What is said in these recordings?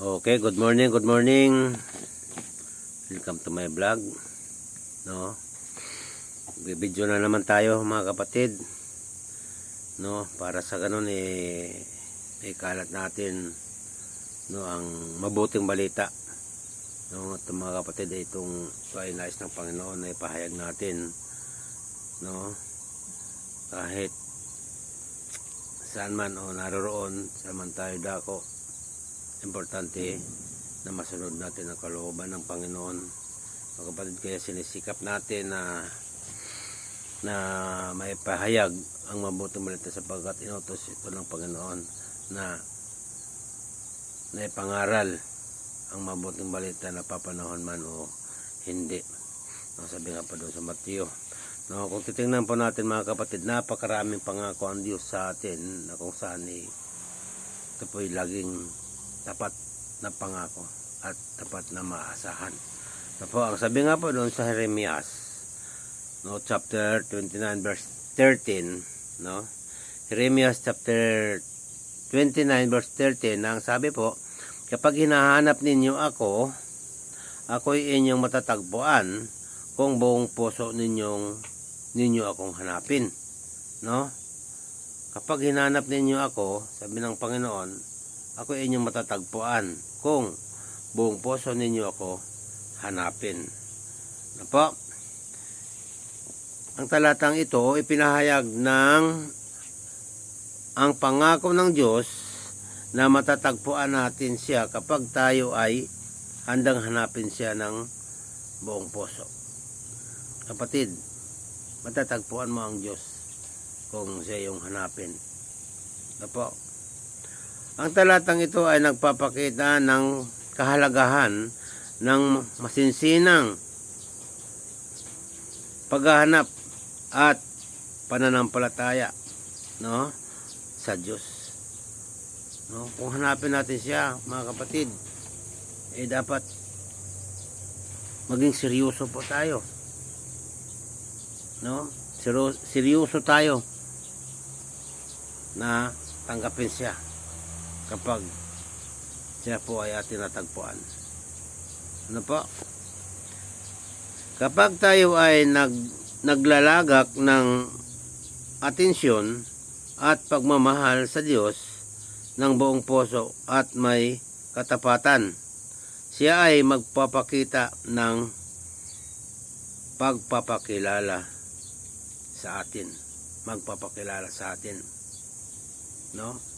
Okay, good morning, good morning. Welcome to my vlog. No. Bibidyo na naman tayo mga kapatid. No, para sa ganun eh ikalat natin no ang mabuting balita. No, at mga kapatid eh, itong ito ay nais ng Panginoon na ipahayag natin. No. Kahit saan man o naroroon, saan man tayo dako, importante na masunod natin ang kalooban ng Panginoon. Mga kapatid, kaya sinisikap natin na na may pahayag ang mabuting balita sapagkat inutos ito ng Panginoon na na ipangaral ang mabuting balita na papanahon man o hindi. No, sabi nga pa doon sa Mateo. No, kung titingnan po natin mga kapatid, napakaraming pangako ang Diyos sa atin na kung saan eh, ito po'y laging tapat na pangako at tapat na maasahan. Na po, ang sabi nga po doon sa Jeremias, no, chapter 29 verse 13, no? Jeremias chapter 29 verse 13, ang sabi po, kapag hinahanap ninyo ako, ako'y inyong matatagpuan kung buong puso ninyong ninyo akong hanapin. No? Kapag hinanap ninyo ako, sabi ng Panginoon, ako inyong matatagpuan kung buong puso ninyo ako hanapin. Ano po? Ang talatang ito ipinahayag ng ang pangako ng Diyos na matatagpuan natin siya kapag tayo ay handang hanapin siya ng buong puso. Kapatid, matatagpuan mo ang Diyos kung siya yung hanapin. Ano po? Ang talatang ito ay nagpapakita ng kahalagahan ng masinsinang paghahanap at pananampalataya no sa Diyos. No, kung hanapin natin siya, mga kapatid, eh dapat maging seryoso po tayo. No? Seryo- seryoso tayo na tanggapin siya kapag siya po ay ating natagpuan. Ano po? Kapag tayo ay nag, naglalagak ng atensyon at pagmamahal sa Diyos ng buong puso at may katapatan, siya ay magpapakita ng pagpapakilala sa atin. Magpapakilala sa atin. No?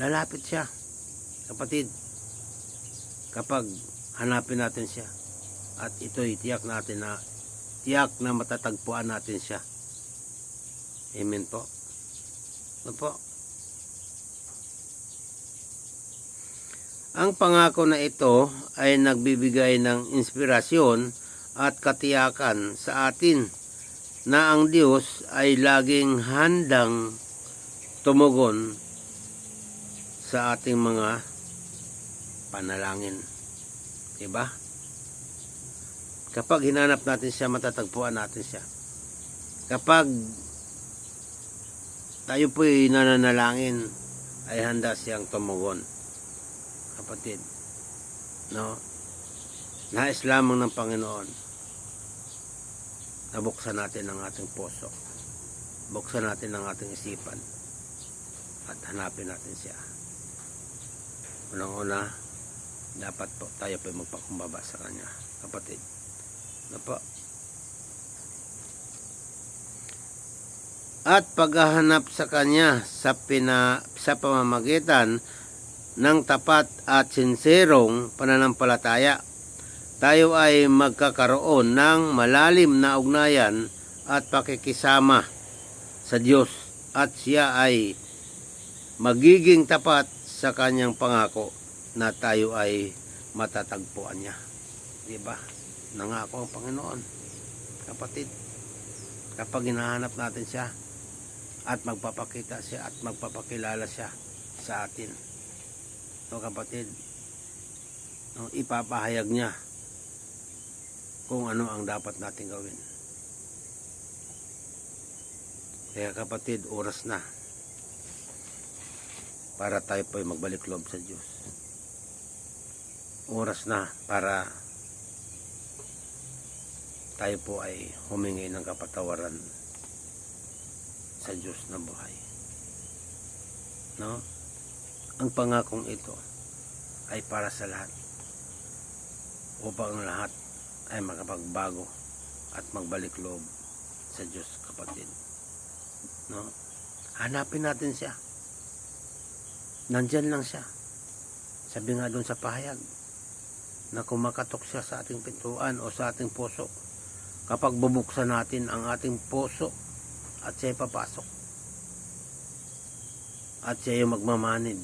Lalapit siya. Kapatid. Kapag hanapin natin siya. At ito'y tiyak natin na tiyak na matatagpuan natin siya. Amen po. Ano po? Ang pangako na ito ay nagbibigay ng inspirasyon at katiyakan sa atin na ang Diyos ay laging handang tumugon sa ating mga panalangin. Diba? Kapag hinanap natin siya, matatagpuan natin siya. Kapag tayo po'y nananalangin, ay handa siyang tumugon. Kapatid, no? Nais lamang ng Panginoon nabuksan natin ang ating puso. Buksan natin ang ating isipan. At hanapin natin siya. Unang-una, dapat po tayo po magpakumbaba sa Kanya. Kapatid. Ano po? At paghahanap sa Kanya sa, pina, sa pamamagitan ng tapat at sinserong pananampalataya tayo ay magkakaroon ng malalim na ugnayan at pakikisama sa Diyos at siya ay magiging tapat sa kanyang pangako na tayo ay matatagpuan niya. Di ba? Nangako ang Panginoon. Kapatid, kapag hinahanap natin siya at magpapakita siya at magpapakilala siya sa atin. No, kapatid, no, ipapahayag niya kung ano ang dapat natin gawin. Kaya kapatid, oras na para tayo po ay magbalik loob sa Diyos. oras na para tayo po ay humingi ng kapatawaran sa Diyos na buhay. No? Ang pangakong ito ay para sa lahat upang ang lahat ay makapagbago at magbalik loob sa Diyos kapatid. No? Hanapin natin siya. Nandyan lang siya. Sabi nga doon sa pahayag na kumakatok siya sa ating pintuan o sa ating puso kapag bubuksan natin ang ating puso at siya papasok at siya yung magmamanid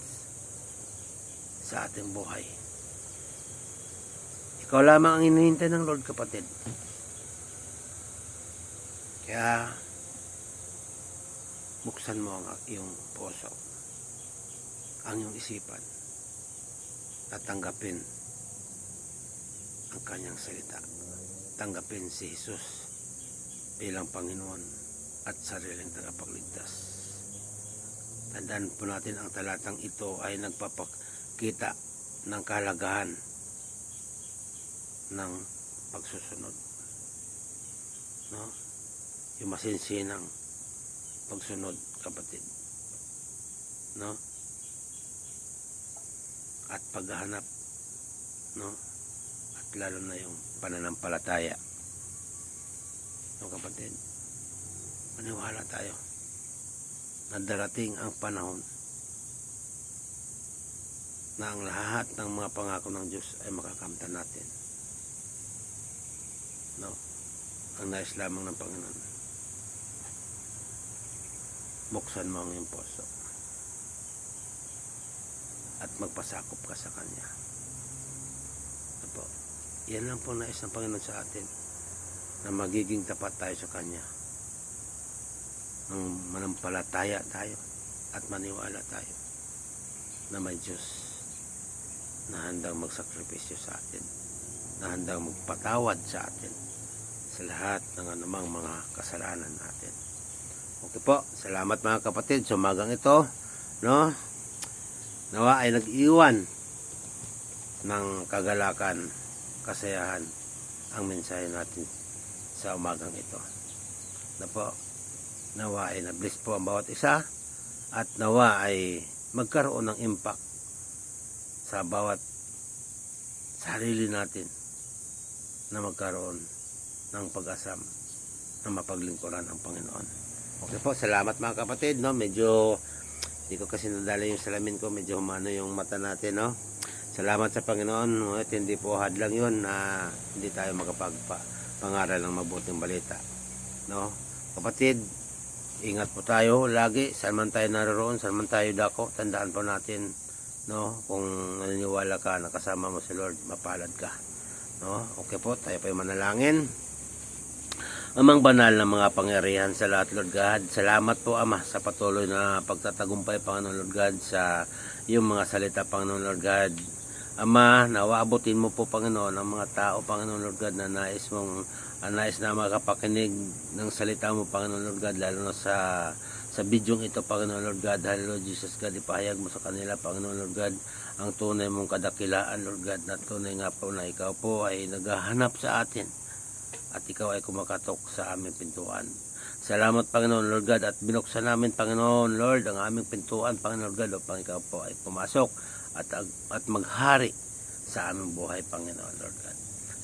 sa ating buhay. Ikaw lamang ang hinihintay ng Lord kapatid. Kaya buksan mo ang iyong puso, ang iyong isipan, at tanggapin ang kanyang salita. Tanggapin si Jesus bilang Panginoon at sariling tagapagligtas. Tandaan po natin ang talatang ito ay nagpapakita ng kahalagahan ng pagsusunod. No? Yung masinsinang pagsunod, kapatid. No? At paghahanap, no? At lalo na yung pananampalataya. No, kapatid? Maniwala tayo na darating ang panahon na ang lahat ng mga pangako ng Diyos ay makakamtan natin. No? Ang nais lamang ng Panginoon. Buksan mo ang iyong puso. At magpasakop ka sa Kanya. Ito po. Yan lang po nais ng Panginoon sa atin. Na magiging tapat tayo sa Kanya. Nang manampalataya tayo. At maniwala tayo. Na may Diyos na handang magsakripisyo sa atin. Na handang magpatawad sa atin sa lahat ng anumang mga kasalanan natin. Okay po, salamat mga kapatid sa umagang ito, no? Nawa ay nag-iwan ng kagalakan, kasayahan ang mensahe natin sa umagang ito. Na po, nawa ay na-bless po ang bawat isa at nawa ay magkaroon ng impact sa bawat sarili natin na magkaroon ng pag-asam na mapaglingkuran ang Panginoon. Okay po, salamat mga kapatid, no? Medyo, hindi ko kasi nadala yung salamin ko, medyo humano yung mata natin, no? Salamat sa Panginoon, no? At hindi po hadlang yun na hindi tayo makapagpangaral ng mabuting balita, no? Kapatid, ingat po tayo lagi, saan man tayo naroon, saan man tayo dako, tandaan po natin, no? Kung naniniwala ka, nakasama mo si Lord, mapalad ka. No? Okay po, tayo po yung manalangin. Amang banal na mga pangyarihan sa lahat, Lord God. Salamat po, Ama, sa patuloy na pagtatagumpay, Panginoon Lord God, sa iyong mga salita, Panginoon Lord God. Ama, nawaabutin mo po, Panginoon, ang mga tao, Panginoon Lord God, na nais mong ah, nais na makapakinig ng salita mo, Panginoon Lord God, lalo na sa sa bidyong ito, Panginoon Lord God, Hallelujah, Jesus God, ipahayag mo sa kanila, Panginoon Lord God, ang tunay mong kadakilaan, Lord God, na tunay nga po na ikaw po ay naghahanap sa atin at ikaw ay kumakatok sa aming pintuan. Salamat, Panginoon Lord God, at binuksan namin, Panginoon Lord, ang aming pintuan, Panginoon God, upang ikaw po ay pumasok at, at maghari sa aming buhay, Panginoon Lord God.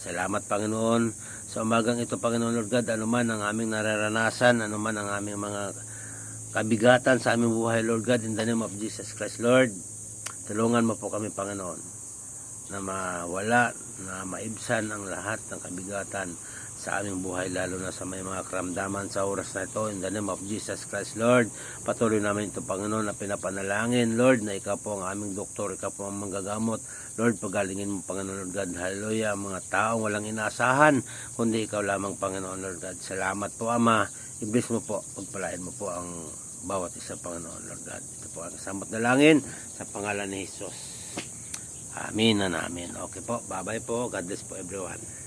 Salamat, Panginoon, sa umagang ito, Panginoon Lord God, anuman ang aming nararanasan, anuman ang aming mga kabigatan sa aming buhay, Lord God, in the name of Jesus Christ, Lord, tulungan mo po kami, Panginoon, na mawala, na maibsan ang lahat ng kabigatan sa aming buhay, lalo na sa may mga karamdaman sa oras na ito. In the name of Jesus Christ, Lord, patuloy namin ito, Panginoon, na pinapanalangin, Lord, na ikaw po ang aming doktor, ikaw po ang manggagamot. Lord, pagalingin mo, Panginoon, Lord God, hallelujah, mga taong walang inaasahan, kundi ikaw lamang, Panginoon, Lord God. Salamat po, Ama. I-bless mo po, pagpalain mo po ang bawat isa, Panginoon, Lord God. Ito po ang samot na langin sa pangalan ni Jesus. Amin na namin. Okay po, bye-bye po. God bless po everyone.